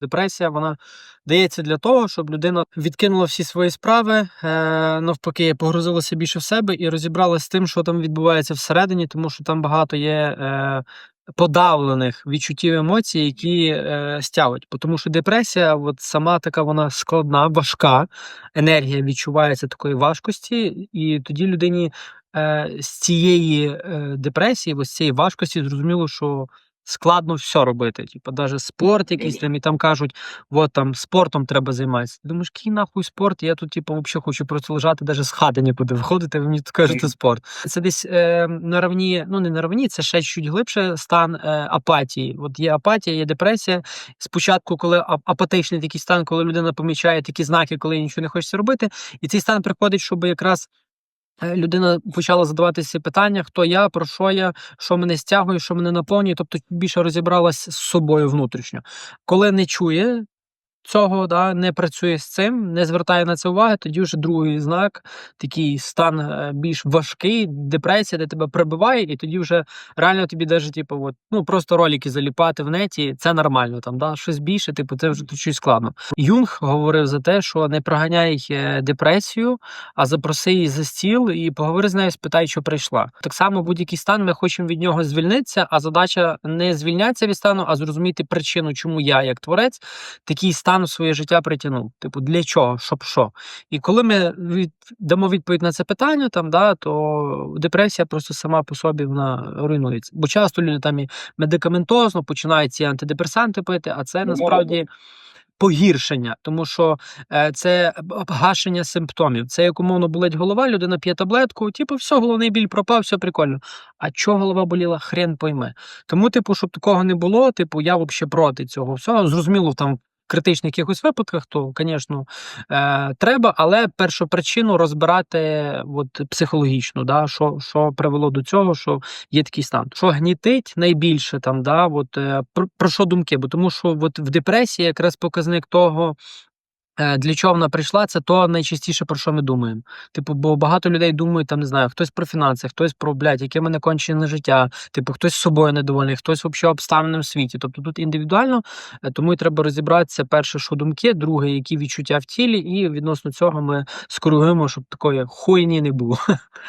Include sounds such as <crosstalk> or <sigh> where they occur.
Депресія вона дається для того, щоб людина відкинула всі свої справи, е, навпаки, погрузилася більше в себе і розібралася з тим, що там відбувається всередині, тому що там багато є е, подавлених відчуттів емоцій, які е, стягують. Тому що депресія, от сама така вона складна, важка, енергія відчувається такої важкості, і тоді людині з цієї депресії, з цієї важкості, зрозуміло, що складно все робити. Типу, навіть спорт якийсь там, і там кажуть, от там спортом треба займатися. Ти думаєш, який нахуй спорт? Я тут, типу, взагалі хочу просто лежати, навіть з хати нікуди виходити, ви мені тут кажете спорт. Це десь е, на равні, ну не на равні, це ще чуть глибше стан е, апатії. От є апатія, є депресія. Спочатку, коли апатичний такий стан, коли людина помічає такі знаки, коли нічого не хочеться робити, і цей стан приходить, щоб якраз. Е, Людина почала задаватися питання, хто я, про що я, що мене стягує, що мене наповнює, тобто більше розібралась з собою внутрішньо. Коли не чує цього, да, не працює з цим, не звертає на це уваги, тоді вже другий знак, такий стан е, більш важкий, депресія, де тебе прибиває, і тоді вже реально тобі даже, типу, от, ну просто ролики заліпати в неті, це нормально. Там, да, щось більше, типу, це вже щось складно. Юнг говорив за те, що не проганяй е, депресію, а запроси її за стіл і поговори з нею, спитай, що прийшла. Так само будь-який стан, ми хочемо від нього звільнитися, а задача не звільнятися від стану, а зрозуміти причину, чому я, як творець, такий стан у своє життя притягнув. Типу, для чого, щоб що. І коли ми від, дамо відповідь на це питання, там, да, то депресія просто сама по собі вона руйнується. Бо часто люди там і медикаментозно починають ці антидепресанти пити, а це насправді. Погіршення, тому що е, це гашення симптомів. Це як умовно болить голова, людина п'є таблетку, типу, все, головний біль пропав, все прикольно. А чого голова боліла, хрен пойме. Тому, типу, щоб такого не було, типу, я взагалі проти цього всього. Зрозуміло, там критичних якихось випадках, то, звісно, е, треба, але першу причину розбирати от, психологічно, да, що, що привело до цього, що є такий стан. Що гнітить найбільше там, да, от, е, про, про що думки? Бо тому що от, в депресії якраз показник того. Е, Для чого вона прийшла, це то найчастіше про що ми думаємо. Типу, бо багато людей думають, там не знаю, хтось про фінанси, хтось про блядь, яке мене кончене життя, типу, хтось з собою недовольний, хтось взагалі в світі. Тобто тут індивідуально, е, тому і треба розібратися перше, що думки, друге, які відчуття в тілі, і відносно цього ми скоруємо, щоб такої хуйні не було. <laughs>